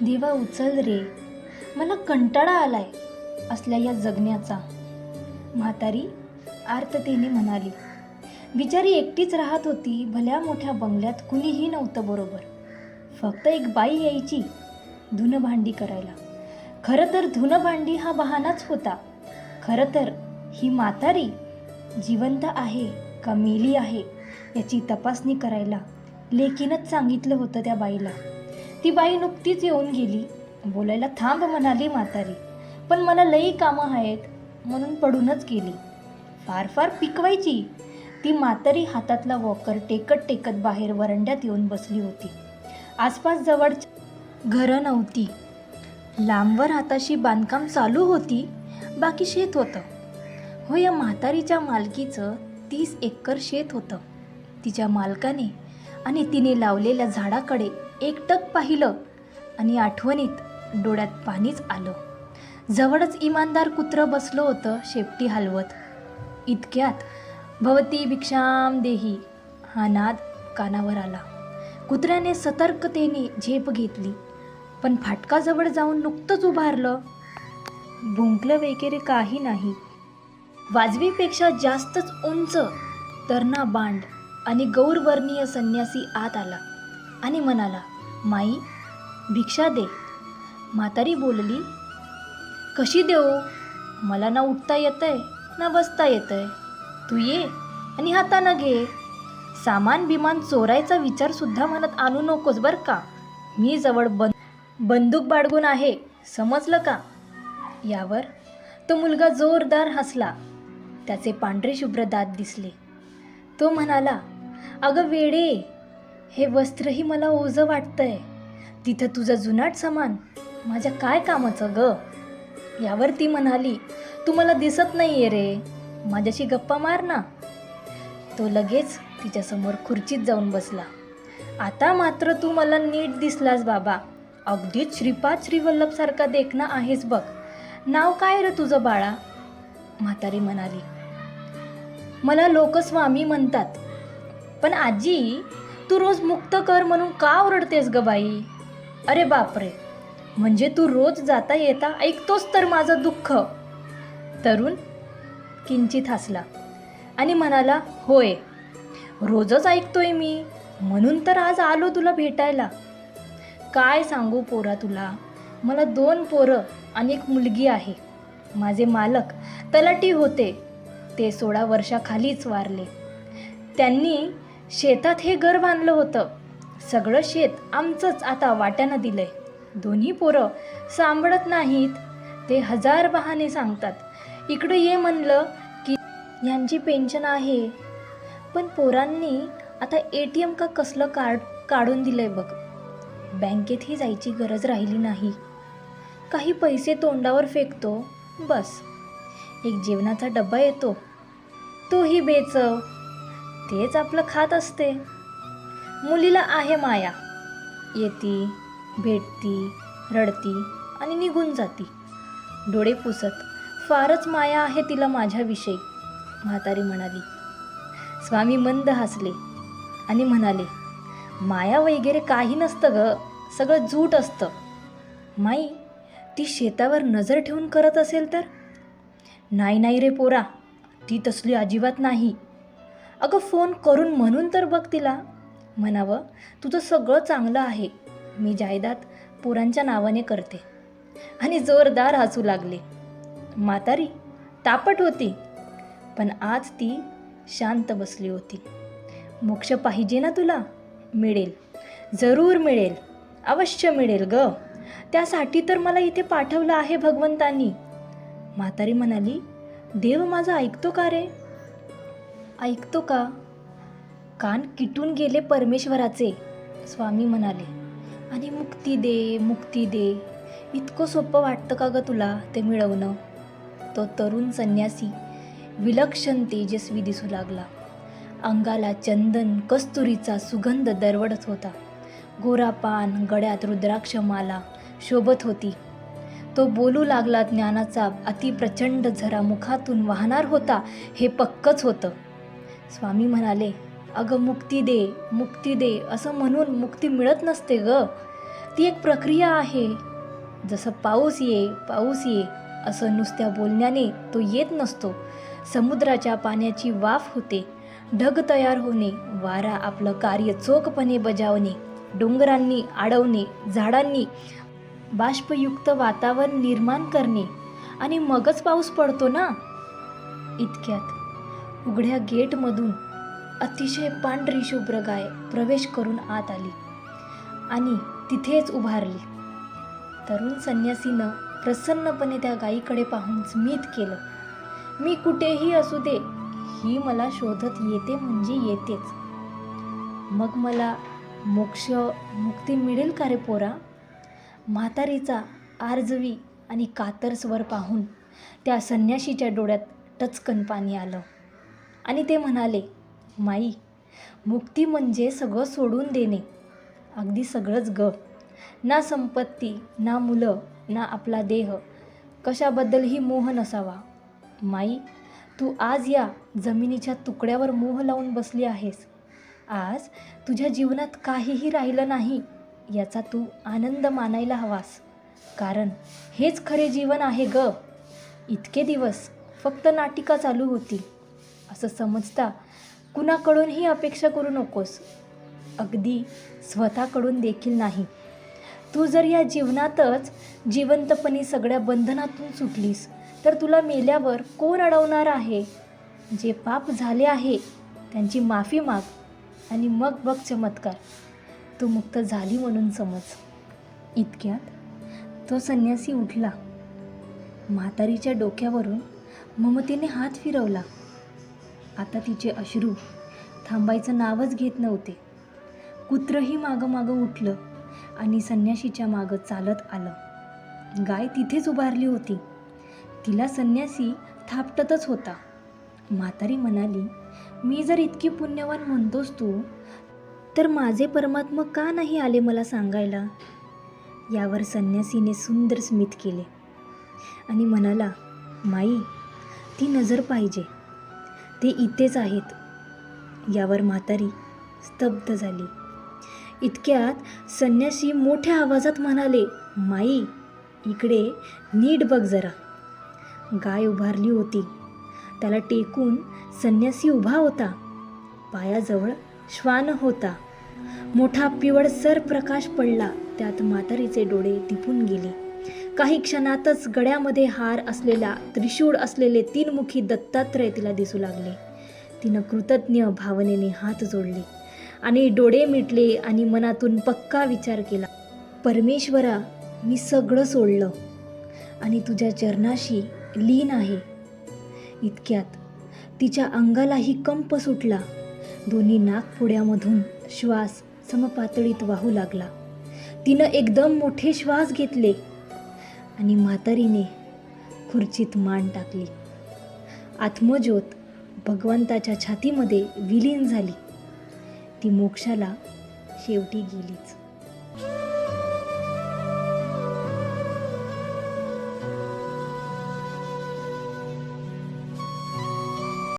देवा उचल रे. मला कंटाळा आलाय असल्या या जगण्याचा. म्हातारी आर्ततेने म्हणाली बिचारी एकटीच राहत होती भल्या मोठ्या बंगल्यात कुणीही नव्हतं बरोबर. फक्त एक बाई यायची धुणं भांडी करायला. खरं तर धुणं भांडी हा बहानाच होता. खरं तर ही म्हातारी जिवंत आहे का मेली आहे याची तपासणी करायला लेकीनच सांगितलं होतं त्या बाईला. ती बाई नुकतीच येऊन गेली. बोलायला थांब म्हणाली म्हातारी पण मला लई कामं आहेत म्हणून पडूनच गेली. फार फार पिकवायची. ती म्हातारी हातातला वॉकर टेकत टेकत बाहेर वरंड्यात येऊन बसली होती. आसपास जवळच्या घरं नव्हती. लांबवर हाताशी बांधकाम चालू होती बाकी शेत होतं. हो या म्हातारीच्या मालकीचं तीस एकर शेत होतं. तिच्या मालकाने आणि तिने लावलेल्या झाडाकडे एकटक पाहिलं आणि आठवणीत डोळ्यात पाणीच आलं. जवळच इमानदार कुत्रं बसलं होतं शेपटी हलवत. इतक्यात भवती भिक्षाम देही हा नाद कानावर आला. कुत्र्याने सतर्कतेने झेप घेतली पण फाटकाजवळ जाऊन नुकतंच उभारलं. भुंकलं वगैरे काही नाही. वाजवीपेक्षा जास्तच उंच तरणा बांड आणि गौरवर्णीय संन्यासी आत आला. आणि म्हणाला माई भिक्षा दे. म्हातारी बोलली कशी देऊ? मला ना उठता येतंय ना बसता येतंय. तू ये आणि हातानं घे. सामान बिमान चोरायचा विचारसुद्धा मनात आणू नकोस बरं का? मी जवळ बंद बंदूक बाळगून आहे समजलं का? यावर तो मुलगा जोरदार हसला. त्याचे पांढरे शुभ्र दात दिसले. तो म्हणाला अगं वेडे हे वस्त्रही मला ओझं वाटतंय. तिथं तुझं जुनाट सामान. माझ्या काय कामाचं ग? यावर ती म्हणाली तू मला दिसत नाही आहे रे. माझ्याशी गप्पा मार ना. तो लगेच तिच्यासमोर खुर्चीत जाऊन बसला. आता मात्र तू मला नीट दिसलास बाबा. अगदीच श्रीपाद श्रीवल्लभसारखा देखणं आहेस बघ. नाव काय रे तुझं बाळा? म्हातारी म्हणाली. मला लोक स्वामी म्हणतात. पण आजी तू रोज मुक्त कर म्हणून का ओरडतेस ग बाई? अरे बापरे. म्हणजे तू रोज जाता येता ऐकतोस तर माझं दुःख. तरुण किंचित हसला आणि म्हणाला होय रोजच ऐकतोय मी. म्हणून तर आज आलो तुला भेटायला. काय सांगू पोरा तुला? मला दोन पोरं आणि एक मुलगी आहे. माझे मालक तलाटी होते. ते सोळा वर्षाखालीच वारले. त्यांनी शेतात हे घर बांधलं होतं. सगळं शेत आमचंच आता वाट्यानं दिलंय. दोन्ही पोरं सांभाळत नाहीत. ते हजार बहाने सांगतात. इकडं ये म्हणलं की यांची पेन्शन आहे. पण पोरांनी आता ए टी एम का कसलं कार्ड काढून दिलंय बघ. बँकेतही जायची गरज राहिली नाही. काही पैसे तोंडावर फेकतो. बस. एक जेवणाचा डब्बा येतो. तोही बेचव तेच आपलं खात असते. मुलीला आहे माया. येती भेटती रडती आणि निघून जाती. डोळे पुसत फारच माया आहे तिला माझ्याविषयी म्हातारी म्हणाली. स्वामी मंद हसले आणि म्हणाले माया वगैरे काही नसतं ग सगळं झूट असतं. माई ती शेतावर नजर ठेवून करत असेल तर? नाही नाही रे पोरा ती तसली अजिबात नाही. अगं फोन करून म्हणून तर बघ तिला. म्हणावं तुझं सगळं चांगलं आहे. मी जायदाद पोरांच्या नावाने करते. आणि जोरदार हसू लागले. म्हातारी तापट होती. पण आज ती शांत बसली होती. मोक्ष पाहिजे ना तुला? मिळेल. जरूर मिळेल. अवश्य मिळेल ग. त्यासाठी तर मला इथे पाठवलं आहे भगवंतांनी. म्हातारी म्हणाली देव माझा ऐकतो का रे? ऐकतो का? कान किटून गेले परमेश्वराचे स्वामी म्हणाले. आणि मुक्ती दे मुक्ती दे. इतकं सोपं वाटतं का ग तुला ते मिळवणं? तो तरुण संन्यासी विलक्षण तेजस्वी दिसू लागला. अंगाला चंदन कस्तुरीचा सुगंध दरवडत होता. गोरा पान रुद्राक्ष रुद्राक्षमाला शोभत होती. तो बोलू लागला ज्ञानाचा अतिप्रचंड झरा मुखातून वाहणार होता हे पक्कच होतं. स्वामी म्हणाले अगं मुक्ती दे मुक्ती दे असं म्हणून मुक्ती मिळत नसते ग. ती एक प्रक्रिया आहे. जसं पाऊस ये पाऊस ये असं नुसत्या बोलण्याने तो येत नसतो. समुद्राच्या पाण्याची वाफ होते. ढग तयार होणे वारा आपलं कार्य चोखपणे बजावणे डोंगरांनी आडवणे झाडांनी बाष्पयुक्त वातावरण निर्माण करणे. आणि मगच पाऊस पडतो ना? इतक्यात उघड्या गेटमधून अतिशय पांढरी शुभ्र गाय प्रवेश करून आत आली आणि तिथेच उभारली. तरुण संन्यासीनं प्रसन्नपणे त्या गायीकडे पाहून स्मित केलं मी कुठेही असू दे ही मला शोधत येते म्हणजे येतेच. मग मला मोक्ष मुक्ती मिळेल का रे पोरा म्हातारीचा आर्जवी आणि कातर स्वर पाहून त्या संन्याशीच्या डोळ्यात टचकन पाणी आलं. आणि ते म्हणाले माई मुक्ती म्हणजे सगळं सोडून देणे. अगदी सगळंच ग. ना संपत्ती ना मुलं ना आपला देह. कशाबद्दलही मोह नसावा. माई तू आज या जमिनीच्या तुकड्यावर मोह लावून बसली आहेस. आज तुझ्या जीवनात काहीही राहिलं नाही याचा तू आनंद मानायला हवास. कारण हेच खरे जीवन आहे ग. इतके दिवस फक्त नाटिका चालू होती. असं समजता कुणाकडूनही अपेक्षा करू नकोस. अगदी स्वतःकडून देखील नाही. तू जर या जीवनातच जिवंतपणे सगळ्या बंधनातून सुटलीस तर तुला मेल्यावर कोण अडवणार आहे? जे पाप झाले आहे त्यांची माफी माग आणि मग बघ चमत्कार. तू मुक्त झाली म्हणून समज. इतक्यात तो संन्यासी उठला. म्हातारीच्या डोक्यावरून ममतीने हात फिरवला. आता तिचे अश्रू थांबायचं नावच घेत नव्हते. कुत्रही मागं मागं उठलं आणि संन्याशीच्या मागं चालत आलं. गाय तिथेच उभारली होती. तिला संन्यासी थापटतच होता. म्हातारी म्हणाली मी जर इतकी पुण्यवान म्हणतोस तू तर माझे परमात्मा का नाही आले मला सांगायला? यावर संन्यासीने सुंदर स्मित केले आणि म्हणाला माई ती नजर पाहिजे. ते इथेच आहेत. यावर म्हातारी स्तब्ध झाली. इतक्यात संन्यासी मोठ्या आवाजात म्हणाले माई इकडे नीट बघ जरा. गाय उभारली होती. त्याला टेकून संन्यासी उभा होता. पायाजवळ श्वान होता. मोठा पिवळसर प्रकाश पडला. त्यात म्हातारीचे डोळे दिपून गेले. काही क्षणातच गळ्यामध्ये हार असलेला त्रिशूळ असलेले तीनमुखी दत्तात्रय तिला दिसू लागले. तिनं कृतज्ञ भावनेने हात जोडले आणि डोळे मिटले आणि मनातून पक्का विचार केला परमेश्वरा मी सगळं सोडलं आणि तुझ्या चरणाशी लीन आहे. इतक्यात तिच्या अंगालाही कंप सुटला. दोन्ही नाकपुड्यामधून श्वास समपातळीत वाहू लागला. तिनं एकदम मोठे श्वास घेतले. आणि म्हातारीने खुर्चीत मान टाकली. आत्मज्योत भगवंताच्या छातीमध्ये विलीन झाली. ती मोक्षाला शेवटी गेलीच.